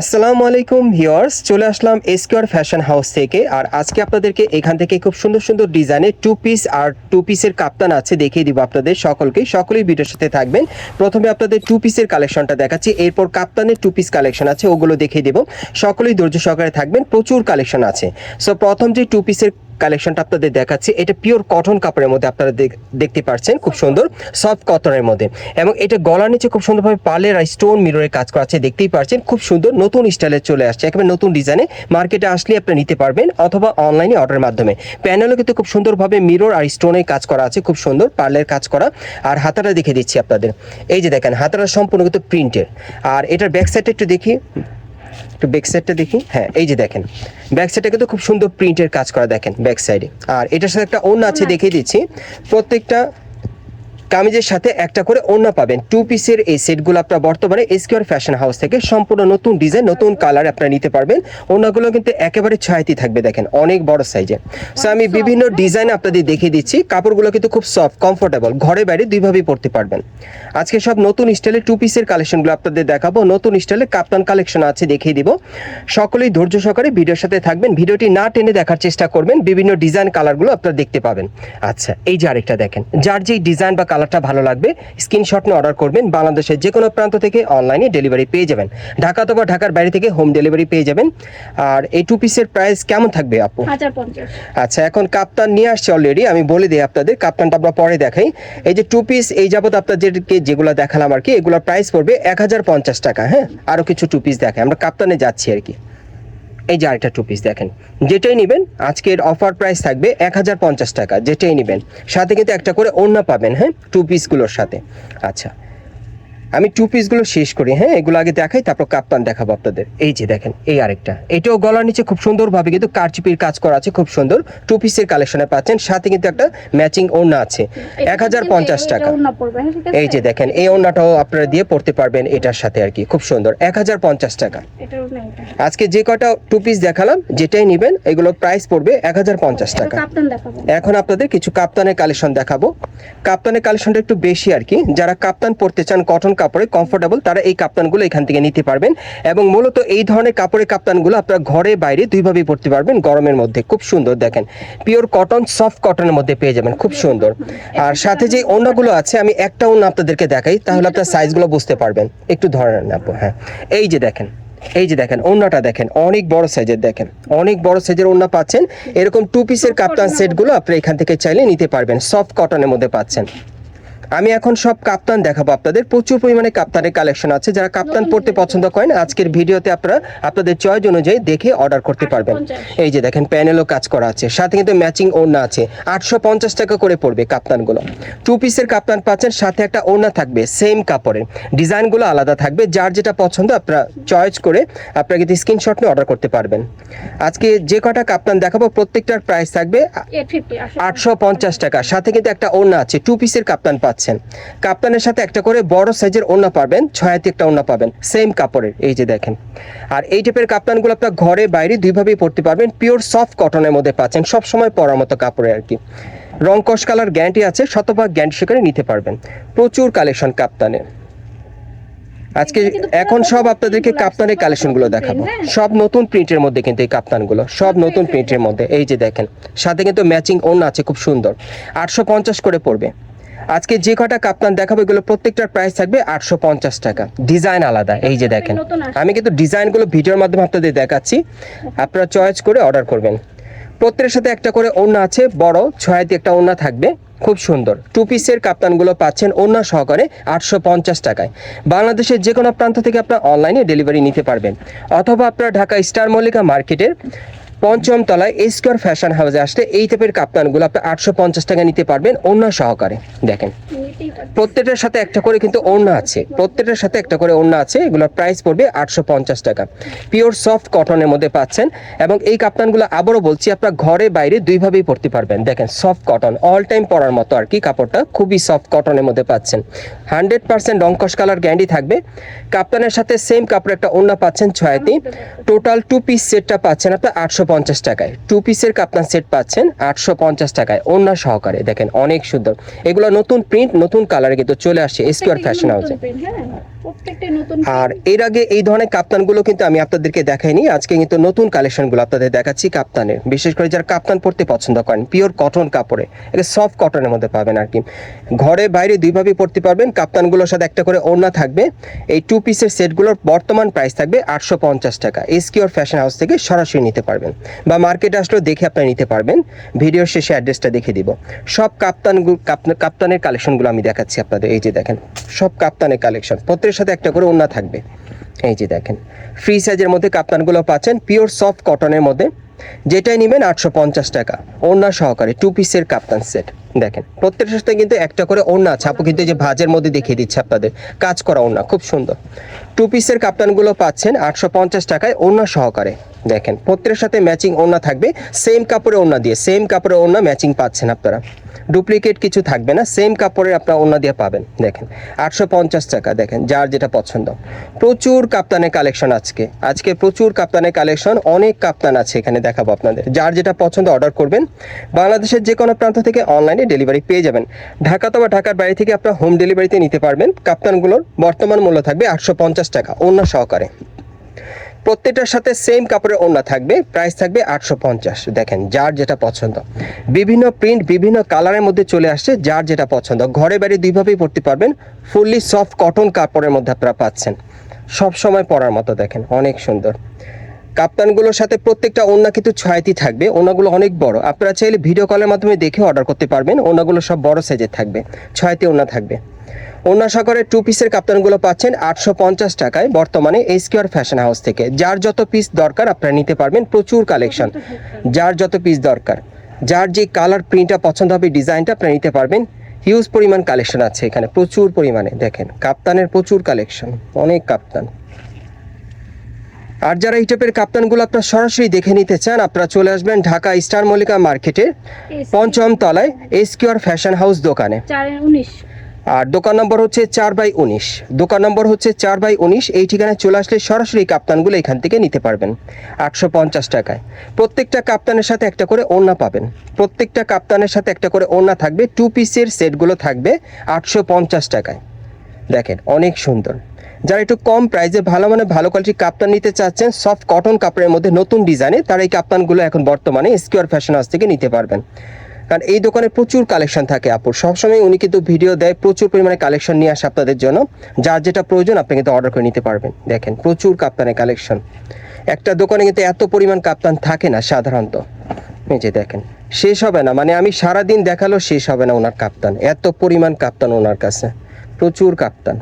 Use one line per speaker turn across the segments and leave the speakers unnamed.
আসসালামু আলাইকুম ভিউয়ার্স, চলে আসলাম এসকিউর ফ্যাশন হাউস থেকে। আর আজকে আপনাদেরকে এখান থেকে খুব সুন্দর সুন্দর ডিজাইনের টু পিস আর টু পিসের কাপ্তান আছে, দেখিয়ে দিব আপনাদের সকলকে। সকলেই ভিডিওর সাথে থাকবেন। প্রথমে আপনাদের টু পিসের কালেকশনটা দেখাচ্ছি, এরপর কাপ্তানের টু পিস কালেকশন আছে, ওগুলো দেখিয়ে দেব। সকলেই ধৈর্য সহকারে থাকবেন, প্রচুর কালেকশন আছে। সো প্রথম যে টু পিসের কালেকশনটা আপনাদের দেখাচ্ছি। এটা পিওর কটন কাপড়ের মধ্যে আপনারা দেখ- দেখতে পাচ্ছেন খুব সুন্দর সফট কটনের মধ্যে। এবং এটা গলার নিচে খুব সুন্দরভাবে পালের আর স্টোন মিররের কাজ করা আছে, দেখতেই পাচ্ছেন খুব সুন্দর, নতুন স্টাইলে চলে আসছে, একেবারে নতুন ডিজাইনে মার্কেটে আসলে আপনি নিতে পারবেন অথবা অনলাইনে অর্ডারের মাধ্যমে। প্যানেলও কিন্তু খুব সুন্দরভাবে মিরর আর স্টোনের কাজ করা আছে, খুব সুন্দর পার্লের কাজ করা। আর হাতাটা দেখে দিচ্ছি আপনাদের। এই যে দেখেন, হাতাটা সম্পূর্ণ কিন্তু প্রিন্টের আর এটার ব্যাক সাইডটা একটু দেখি। একটু ব্যাক সাইডটা দেখি। হ্যাঁ এই যে দেখেন। ব্যাক সাইডে কিন্তু খুব সুন্দর প্রিন্টের কাজ করা দেখেন ব্যাক সাইডে আর এটার সাথে একটা অন্য আছে। দেখিয়ে দিচ্ছি। প্রত্যেকটা কামিজের সাথে একটা করে ওড়না পাবেন। টু পিসের এই সেটগুলো আপনার বর্তমানে এসকিউআর ফ্যাশন হাউস থেকে সম্পূর্ণ নতুন ডিজাইন নতুন কালার আপনারা নিতে পারবেন। ওড়নাগুলো কিন্তু একেবারে ছয়াতি থাকবে দেখেন অনেক বড় সাইজে সো আমি বিভিন্ন ডিজাইন আপনাদের দেখিয়ে দিচ্ছি। কাপড়গুলো কিন্তু খুব সফট কমফোর্টেবল ঘরে বাইরে দুইভাবেই পরতে পারবেন। আজকে সব নতুন স্টাইলের টু পিসের কালেকশনগুলো আপনাদের দেখাবো। নতুন স্টাইলে কাপ্তান কালেকশন আছে দেখিয়ে দিব। সকলেই ধৈর্য সহকারে ভিডিওর সাথে থাকবেন। ভিডিওটি না টেনে দেখার চেষ্টা করবেন। বিভিন্ন ডিজাইন কালারগুলো আপনারা দেখতে পাবেন। আচ্ছা এই যে আরেকটা দেখেন। যার যেই ডিজাইন বা কালারটা ভালো লাগবে স্ক্রিনশট নিয়ে অর্ডার করবেন বাংলাদেশের যে কোনো প্রান্ত থেকে অনলাইনে ডেলিভারি পেয়ে যাবেন। ঢাকা অথবা ঢাকার বাইরে থেকে হোম ডেলিভারি পেয়ে যাবেন। আর এই টু পিসের প্রাইস কেমন থাকবে আপু? আচ্ছা এখন কাপ্তান নিয়ে আসছে অলরেডি আমি বলে দিই আপনাদের কাপ্তানটা আমরা পরে দেখাই। এই যে টু পিস এই যাবত আপনাদেরকে যেগুলো দেখালাম আর কি এগুলোর প্রাইস পড়বে এক হাজার পঞ্চাশ টাকা হ্যাঁ? আরও কিছু টু পিস দেখাই আমরা কাপ্তানে যাচ্ছি আর কি। এই যে আরেকটা টু পিস দেখেন। যেটাই নেবেন, আজকের অফার প্রাইস থাকবে এক হাজার পঞ্চাশ টাকা, যেটাই নেবেন। সাথে কিন্তু একটা করে ওড়না পাবেন হ্যাঁ? টু পিসগুলোর সাথে। আচ্ছা। আমি টু পিসগুলো শেষ করি হ্যাঁ এগুলো আগে দেখাই তারপর কাপ্তান দেখাবো আপনাদের। এই যে দেখেন এই আরেকটা। এটাও গলার নিচে খুব সুন্দরভাবে কিন্তু কারচুপির কাজ করা আছে খুব সুন্দর। টু পিসের কালেকশনে পাচ্ছেন সাথে কিন্তু একটা ম্যাচিং ওড়না আছে এক হাজার পঞ্চাশ টাকা। এই যে দেখেন এই ওড়নাটাও আপনারা দিয়ে পড়তে পারবেন এটার সাথে আর কি খুব সুন্দর এক হাজার পঞ্চাশ টাকা। আজকে যে কটা টু পিস দেখালাম যেটাই নেবেন এগুলো প্রাইস পড়বে এক হাজার পঞ্চাশ টাকা। এখন আপনাদের কিছু কাপ্তানের কালেকশন দেখাবো। কাপ্তানের কালেকশনটা একটু বেশি আর কি যারা কাপ্তান পড়তে চান কটন কাপড়ে কমফোর্টেবল তারা এই কাপ্তানগুলো এখান থেকে নিতে পারবেন। এবং মূলত এই ধরনের কাপড়ের কাপ্তানগুলো আপনারা ঘরে বাইরে দুইভাবেই পরতে পারবেন গরমের মধ্যে। খুব সুন্দর দেখেন। পিওর কটন সফট কটনের মধ্যে পেয়ে যাবেন। খুব সুন্দর। আর সাথে যে ওড়নাগুলো আছে আমি একটা ওড়না আপনাদেরকে দেখাই তাহলে আপনার সাইজগুলো বুঝতে পারবেন। একটু ধরে নেন আপু হ্যাঁ। এই যে দেখেন এই যে দেখেন ওড়নাটা দেখেন অনেক বড় সাইজের দেখেন। অনেক বড় সাইজের ওড়না পাচ্ছেন। এরকম টু পিসের কাপ্তান সেটগুলো আপনি এখান থেকে চাইলে নিতে পারবেন। সফট কটনের মধ্যে পাচ্ছেন। আমি এখন সব কাপ্তান দেখাবো আপনাদের। প্রচুর পরিমাণে কাপ্তানের কালেকশন আছে। যারা কাপ্তান পড়তে পছন্দ করেন আজকের ভিডিওতে আপনারা আপনাদের চয়েস অনুযায়ী দেখে অর্ডার করতে পারবেন। এই যে দেখেন প্যানেলও কাজ করা আছে। সাথে কিন্তু ম্যাচিং ওড়না আছে। আটশো পঞ্চাশ টাকা করে পড়বে কাপ্তানগুলো। টু পিসের কাপ্তান পাচ্ছেন সাথে একটা ওড়না থাকবে সেম কাপড়ের। ডিজাইনগুলো আলাদা থাকবে। যার যেটা পছন্দ আপনারা চয়েস করে আপনারা কিন্তু স্ক্রিনশট নিয়ে অর্ডার করতে পারবেন। আজকে যে কটা কাপ্তান দেখাবো প্রত্যেকটার প্রাইস থাকবে আটশো পঞ্চাশ। টাকা। সাথে কিন্তু একটা ওড়না আছে টু পিসের কাপ্তান পাচ্ছেন। কাপ্তানের সাথে একটা করে বড় সাইজের ওড়না পাবেন ছয়াতি একটা ওড়না পাবেন সেম কাপড়ের এই যে দেখেন। আর এই টাইপের কাপ্তানগুলো আপনার ঘরে বাইরে দুইভাবেই পরতে পারবেন পিওর সফট কটনের মধ্যে পাচ্ছেন সব সময় পরার মতো কাপড়ে আর কি। রং কস কালার গ্যারান্টি আছে শতভাগ গ্যারান্টি সেখানে নিতে পারবেন। প্রচুর কালেকশন কাপ্তানের। আজকে এখন সব আপনাদেরকে কাপ্তানের কালেকশনগুলো দেখাবো। সব নতুন প্রিন্টের মধ্যে কিন্তু এই কাপ্তানগুলো সব নতুন প্রিন্টের মধ্যে। এই যে দেখেন সাথে কিন্তু ম্যাচিং ওড়না আছে খুব সুন্দর। আটশো পঞ্চাশ করে পড়বে। আজকে যে কটা কাপ্তান দেখাবো এগুলো প্রত্যেকটার প্রাইস থাকবে আটশো পঞ্চাশ টাকা। ডিজাইন আলাদা এই যে দেখেন। আমি কিন্তু ডিজাইনগুলো ভিডিওর মাধ্যমে আপনাদের দেখাচ্ছি। আপনারা চয়েস করে অর্ডার করবেন। প্রত্যেকের সাথে একটা করে ওড়না আছে বড় ছয়াতি একটা ওড়না থাকবে। খুব সুন্দর। টু পিসের কাপ্তানগুলো পাচ্ছেন ওড়না সহকারে আটশো পঞ্চাশ টাকায়। বাংলাদেশের যে কোনো প্রান্ত থেকে আপনার অনলাইনে ডেলিভারি নিতে পারবেন। অথবা আপনারা ঢাকা স্টার মল্লিকা মার্কেটের পঞ্চম তলায় স্কোয়ার ফ্যাশন হাউসে আসলে এই টাইপের কাপ্তানগুলো আপনি আটশো পঞ্চাশ টাকা নিতে পারবেন ওড়না সহকারে। দেখেন, প্রত্যেকটার সাথে একটা করে কিন্তু ওড়না আছে। প্রত্যেকটার সাথে একটা করে ওড়না আছে, এগুলোর প্রাইস পড়বে আটশো পঞ্চাশ টাকা। পিওর সফট কটনের মধ্যে পাচ্ছেন এবং এই কাপ্তানগুলো আবারও বলছি, আপনার ঘরে বাইরে দুইভাবেই পরতে পারবেন। দেখেন সফট কটন অল টাইম পরার মতো আর কি কাপড়টা, খুবই সফট কটনের মধ্যে পাচ্ছেন। হান্ড্রেড পার্সেন্ট রঙ্কশ কালার গ্যান্ডি থাকবে। কাপ্তানের সাথে সেম কাপড় একটা ওড়না পাচ্ছেন ছয়াতি। টোটাল টু পিস সেটটা পাচ্ছেন আপনার আটশো পঞ্চাশ টাকায়। টু পিসের কাপ্তান সেট পাচ্ছেন আটশো পঞ্চাশ টাকায় ওড়না সহকারে। দেখেন অনেক সুন্দর। এগুলো নতুন প্রিন্ট নতুন কালারে কিন্তু চলে আসছে স্কোয়ার ফ্যাশন হাউসে আর এর আগে এই ধরনের কাপ্তানগুলো কিন্তু আমি আপনাদেরকে দেখাইনি। আজকে কিন্তু নতুন কালেকশনগুলো আপনাদের দেখাচ্ছি কাপ্তানের বিশেষ করে যারা কাপ্তান পরতে পছন্দ করেন পিওর কটন কাপড়ে। এটা সফট কটনের মধ্যে পাবেন আর কি। ঘরে বাইরে দুইভাবেই পরতে পারবেন। কাপ্তানগুলোর সাথে একটা করে ওড়না থাকবে। এই টু পিসের সেটগুলোর বর্তমান প্রাইস থাকবে আটশো পঞ্চাশ টাকা। এসকিওর ফ্যাশন হাউস থেকে সরাসরি নিতে পারবেন। বা মার্কেটে আসলেও দেখে আপনারা নিতে পারবেন। ভিডিওর শেষে অ্যাড্রেসটা দেখে দিব। সব কাপ্তান কাপ্তানের কালেকশনগুলো আমি দেখাচ্ছি আপনাদের। এই যে দেখেন, সব কাপ্তানের কালেকশন। প্রত্যেকের সাথে একটা করে ওড়না থাকবে। এই যে দেখেন ফ্রি সাইজের মধ্যে কাপ্তানগুলো পাচ্ছেন পিওর সফট কটনের মধ্যে। যেটাই নেবেন আটশো পঞ্চাশ টাকা। ওড়না সহকারে টু পিসের কাপ্তান সেট দেখেন, প্রত্যেকের সাথে কিন্তু একটা করে ওড়না আছে। আপু কিন্তু যে ভাজের মধ্যে দেখিয়ে দিচ্ছে আপনাদের। কাজ করা ওড়না, খুব সুন্দর। টু পিসের কাপ্তানগুলো পাচ্ছেন আটশো পঞ্চাশ টাকায় ওড়না সহকারে। দেখেন, প্রত্যেকের সাথে ম্যাচিং ওড়না থাকবে সেম কাপড়ে ওড়না দিয়ে সেম কাপড়ে ওড়না ম্যাচিং পাচ্ছেন আপনারা। ডুপ্লিকেট কিছু থাকবে না সেম কাপড়ের আপনারা ওড়না দিয়ে পাবেন, দেখেন। আটশো পঞ্চাশ টাকা, দেখেন, যার যেটা পছন্দ। প্রচুর কাপ্তানের কালেকশন আজকে। আজকে প্রচুর কাপ্তানের কালেকশন অনেক কাপ্তান আছে এখানে দেখাবো আপনাদের। যার যেটা পছন্দ অর্ডার করবেন। বাংলাদেশের যে কোনো প্রান্ত থেকে অনলাইনে ডেলিভারি পেয়ে যাবেন। ঢাকা তো বা ঢাকার বাইরে থেকে আপনারা হোম ডেলিভারিতে নিতে পারবেন। কাপ্তানগুলোর বর্তমান মূল্য থাকবে আটশো পঞ্চাশ টাকা অন্য সহকারে। প্রত্যেকটার সাথে সেম কাপড়ের ওড়না থাকবে প্রাইস থাকবে আটশো পঞ্চাশ। দেখেন, যার যেটা পছন্দ। বিভিন্ন প্রিন্ট বিভিন্ন কালারের মধ্যে চলে আসছে যার যেটা পছন্দ। ঘরে বাড়ি দুইভাবেই পড়তে পারবেন ফুললি সফট কটন কাপড়ের মধ্যে আপনারা পাচ্ছেন। সব সময় পরার মতো, দেখেন, অনেক সুন্দর। কাপ্তানগুলোর সাথে প্রত্যেকটা ওড়না কিন্তু ছয়াতি থাকবে, ওড়নাগুলো অনেক বড়। আপনারা চাইলে ভিডিও কলের মাধ্যমে দেখে অর্ডার করতে পারবেন, ওড়নাগুলো সব বড় সাইজের থাকবে, ছয়াতি ওড়না থাকবে। সাগরে টু পিসের কাপ্তানগুলো পাচ্ছেন আটশো পঞ্চাশ টাকায় বর্তমানে এসকিউর ফ্যাশন হাউস থেকে। যার যত পিস দরকার আপনারা নিতে পারবেন প্রচুর কালেকশন যার যত পিস দরকার যার যে কালার প্রিন্টটা পছন্দ হবে ডিজাইনটা আপনারা নিতে পারবেন। হিউজ পরিমাণ কালেকশন আছে এখানে প্রচুর পরিমাণে দেখেন। কাপ্তানের প্রচুর কালেকশন অনেক কাপ্তান। আর যারা এই টাইপের কাপ্তানগুলো আপনারা সরাসরি দেখে নিতে চান আপনারা চলে আসবেন ঢাকা স্টার মল্লিকা মার্কেটের পঞ্চম তলায় এসকিউর ফ্যাশন হাউস দোকানে।
চার উনিশ।
আর দোকান নম্বর হচ্ছে চার বাই উনিশ। দোকান নম্বর হচ্ছে চার বাই উনিশ, এই ঠিকানায় চলে আসলে সরাসরি কাপ্তানগুলো এখান থেকে নিতে পারবেন আটশো পঞ্চাশ টাকায়। প্রত্যেকটা কাপ্তানের সাথে একটা করে ওড়না পাবেন। প্রত্যেকটা কাপ্তানের সাথে একটা করে ওড়না থাকবে টু পিসের সেটগুলো থাকবে আটশো পঞ্চাশ টাকায়। দেখেন, অনেক সুন্দর। যারা একটু কম প্রাইসে ভালো মানে ভালো কোয়ালিটির কাপ্তান নিতে চাচ্ছেন সফট কটন কাপড়ের মধ্যে নতুন ডিজাইনে তারা এই কাপ্তানগুলো এখন বর্তমানে স্কিওর ফ্যাশন হাউস থেকে নিতে পারবেন। কারণ এই দোকানে প্রচুর কালেকশন থাকে আপুর সবসময় উনি কিন্তু ভিডিও দেয়, প্রচুর পরিমাণে কালেকশন নিয়ে আসে আপনাদের জন্য। যার যেটা প্রয়োজন, আপনি কিন্তু অর্ডার করে নিতে পারবেন। দেখেন, প্রচুর কাপ্তানের কালেকশন একটা দোকানে কিন্তু এত পরিমাণ কাপ্তান থাকে না সাধারণত। এই যে দেখেন, শেষ হবে না। মানে আমি সারাদিন দেখাল শেষ হবে না ওনার কাপ্তান। এত পরিমাণ কাপ্তান ওনার কাছে। প্রচুর কাপ্তান।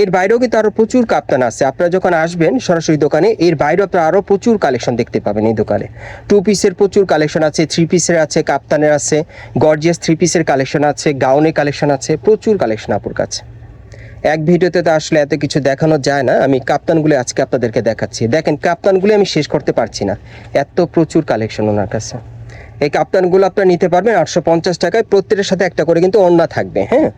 এর বাইরেও কিন্তু আরও প্রচুর কাপ্তান আছে। আপনারা যখন আসবেন, সরাসরি দোকানে, এর বাইরেও আপনারা আরও প্রচুর কালেকশন দেখতে পাবেন এই দোকানে। টু পিসের প্রচুর কালেকশন আছে থ্রি পিসের আছে, কাপ্তানের আছে গর্জিয়াস থ্রি পিসের কালেকশন আছে গাউনের কালেকশন আছে, প্রচুর কালেকশন আপুর কাছে। এক ভিডিওতে তো আসলে এত কিছু দেখানো যায় না, আমি কাপ্তানগুলো আজকে আপনাদেরকে দেখাচ্ছি। দেখেন কাপ্তানগুলো আমি শেষ করতে পারছি না। এত প্রচুর কালেকশন ওনার কাছে। এই কাপ্তানগুলো আপনারা নিতে পারবেন আটশো পঞ্চাশ টাকায়। প্রত্যেকটার সাথে একটা করে কিন্তু ওড়না থাকবে হ্যাঁ?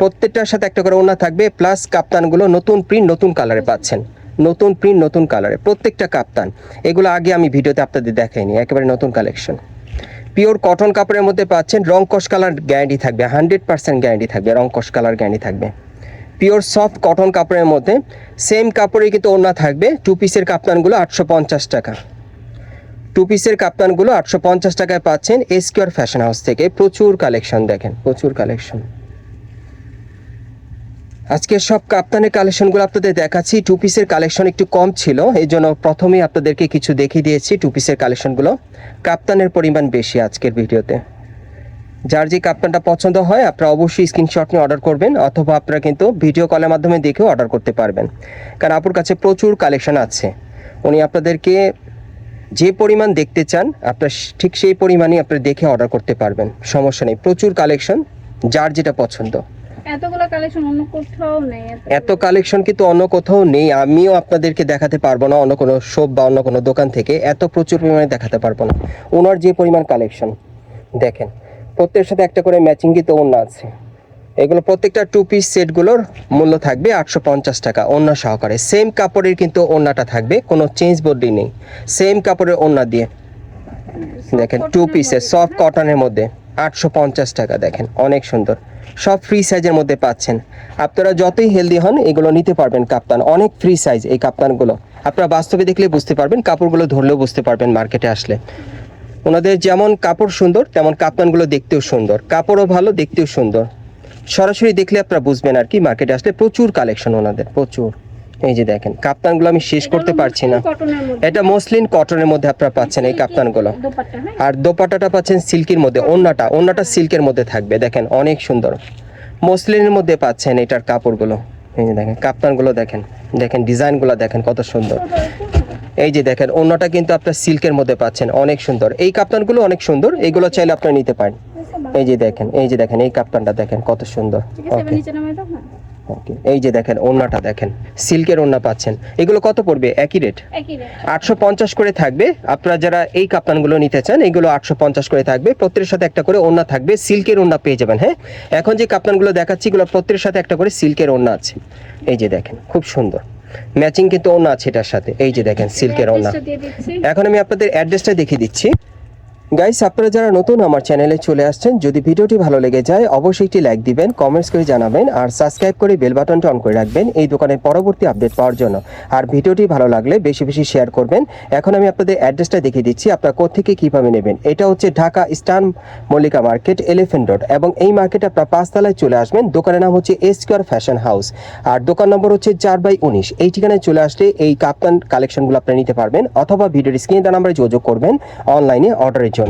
প্রত্যেকটার সাথে একটা করে ওড়না থাকবে প্লাস কাপ্তানগুলো নতুন প্রিন্ট নতুন কালারে পাচ্ছেন। নতুন প্রিন্ট নতুন কালারে প্রত্যেকটা কাপ্তান। এগুলো আগে আমি ভিডিওতে আপনাদের দেখাইনি, একেবারে নতুন কালেকশন পিওর কটন কাপড়ের মধ্যে পাচ্ছেন, রং কস কালার গ্যারান্টি থাকবে হান্ড্রেড পার্সেন্ট গ্যারান্টি থাকবে, রং কস কালার গ্যারান্টি থাকবে। পিওর সফট কটন কাপড়ের মধ্যে সেম কাপড়ে কিন্তু ওড়না থাকবে টু পিসের কাপ্তানগুলো আটশো পঞ্চাশ টাকা। টু পিসের কাপ্তানগুলো আটশো পঞ্চাশ টাকায় পাচ্ছেন এসকিউর ফ্যাশন হাউস থেকে। প্রচুর কালেকশন দেখেন, প্রচুর কালেকশন। আজকে সব কাপ্তানের কালেকশনগুলো আপনাদের দেখাচ্ছি। টু পিসের কালেকশন একটু কম ছিল, এই জন্য প্রথমেই আপনাদেরকে কিছু দেখিয়ে দিয়েছি টু পিসের কালেকশনগুলো। কাপ্তানের পরিমাণ বেশি আজকের ভিডিওতে। যার যে কাপ্তানটা পছন্দ হয়, আপনারা অবশ্যই স্ক্রিনশট নিয়ে অর্ডার করবেন, অথবা আপনারা কিন্তু ভিডিও কলের মাধ্যমে দেখেও অর্ডার করতে পারবেন। কারণ আপুর কাছে প্রচুর কালেকশন আছে। উনি আপনাদেরকে যে পরিমাণ দেখতে চান আপনার ঠিক সেই পরিমাণই আপনি দেখে অর্ডার করতে পারবেন। সমস্যা নেই। প্রচুর কালেকশন যার যেটা পছন্দ।
এতগুলো কালেকশন অন্য কোথাও নেই
এত কালেকশন কিন্তু অন্য কোথাও নেই। আমিও আপনাদেরকে দেখাতে পারব না অন্য কোনো শপ বা অন্য কোনো দোকান থেকে। এত প্রচুর পরিমাণে দেখাতে পারব না। ওনার যে পরিমাণ কালেকশন দেখেন। প্রত্যেকের সাথে একটা করে ম্যাচিং কিন্তু ওড়না আছে। এগুলো প্রত্যেকটা টু পিস সেটগুলোর মূল্য থাকবে আটশো পঞ্চাশ টাকা ওড়না সহকারে। সেম কাপড়ের কিন্তু ওড়নাটা থাকবে কোনো চেঞ্জ বডি নেই। সেম কাপড়ের ওড়না দিয়ে। দেখেন টু পিসের সফট কটনের মধ্যে। আটশো পঞ্চাশ টাকা দেখেন অনেক সুন্দর। সব ফ্রি সাইজের মধ্যে পাচ্ছেন। আপনারা যতই হেলদি হন এগুলো নিতে পারবেন কাপ্তান। অনেক ফ্রি সাইজ এই কাপ্তানগুলো। আপনারা বাস্তবে দেখলে বুঝতে পারবেন কাপড়গুলো ধরলেও বুঝতে পারবেন মার্কেটে আসলে। ওনাদের যেমন কাপড় সুন্দর তেমন কাপ্তানগুলো দেখতেও সুন্দর। কাপড়ও ভালো দেখতেও সুন্দর। সরাসরি দেখলে আপনারা বুঝবেন আর কি মার্কেটে আসলে প্রচুর কালেকশন ওনাদের প্রচুর। এই যে দেখেন কাপ্তানগুলো আমি শেষ করতে পারছি না। এটা মসলিন কটনের মধ্যে আপনারা পাচ্ছেন এই কাপ্তানগুলো।
হ্যাঁ।
আর দোপাটাটা পাচ্ছেন সিল্কের মধ্যে ওন্নাটা ওন্নাটা সিল্কের মধ্যে থাকবে। দেখেন অনেক সুন্দর। মসলিনের মধ্যে পাচ্ছেন এটার কাপড়গুলো। এই যে দেখেন কাপ্তানগুলো দেখেন দেখেন ডিজাইনগুলো দেখেন কত সুন্দর। এই যে দেখেন অন্যটা কিন্তু আপনার সিল্কের মধ্যে পাচ্ছেন অনেক সুন্দর। এই কাপ্তানগুলো অনেক সুন্দর এইগুলো চাইলে আপনারা নিতে পারেন। এই যে দেখেন এই যে দেখেন এই কাপ্তানটা দেখেন কত সুন্দর। ওকে ওকে এই যে দেখেন ওন্নাটা দেখেন সিল্কের ওন্না পাচ্ছেন। এগুলো কত পড়বে? একই রেট আটশো পঞ্চাশ করে থাকবে। আপনারা যারা এই কাপ্তানগুলো নিতে চান এগুলো আটশো পঞ্চাশ করে থাকবে। প্রত্যেকের সাথে একটা করে ওন্না থাকবে সিল্কের ওন্না পেয়ে যাবেন হ্যাঁ? এখন যে কাপ্তানগুলো দেখাচ্ছি এগুলো প্রত্যেকের সাথে একটা করে সিল্কের ওন্না আছে। এই যে দেখেন খুব সুন্দর। ম্যাচিং কিন্তু ওন্না আছে এটার সাথে। এই যে দেখেন সিল্কের
দিচ্ছি।
এখন আমি আপনাদের অ্যাড্রেসটা দেখিয়ে দিচ্ছি। গাইস আপনারা যারা নতুন আমার চ্যানেলে চলে আসছেন, যদি ভিডিওটি ভালো লেগে যায়, অবশ্যই একটি লাইক দিবেন কমেন্টস করে জানাবেন, আর সাবস্ক্রাইব করে বেল বাটনটা অন করে রাখবেন এই দোকানের পরবর্তী আপডেট পাওয়ার জন্য। আর ভিডিওটি ভালো লাগলে বেশি বেশি শেয়ার করবেন। এখন আমি আপনাদের অ্যাড্রেসটা দেখিয়ে দিচ্ছি, আপনারা কোথেকে কীভাবে নেবেন। এটা হচ্ছে ঢাকা স্টান মল্লিকা মার্কেট এলিফেন্ট রোড এবং এই মার্কেটে আপনারা পাঁচতলায় চলে আসবেন। দোকানের নাম হচ্ছে এসকিউর ফ্যাশন হাউস আর দোকান নম্বর হচ্ছে চার বাই উনিশ। এই ঠিকানায় চলে আসলে এই কাপ্তান কালেকশনগুলো আপনারা নিতে পারবেন, অথবা ভিডিওর স্ক্রিনে দেওয়া নাম্বারে যোগাযোগ করবেন অনলাইনে অর্ডারের জন্য।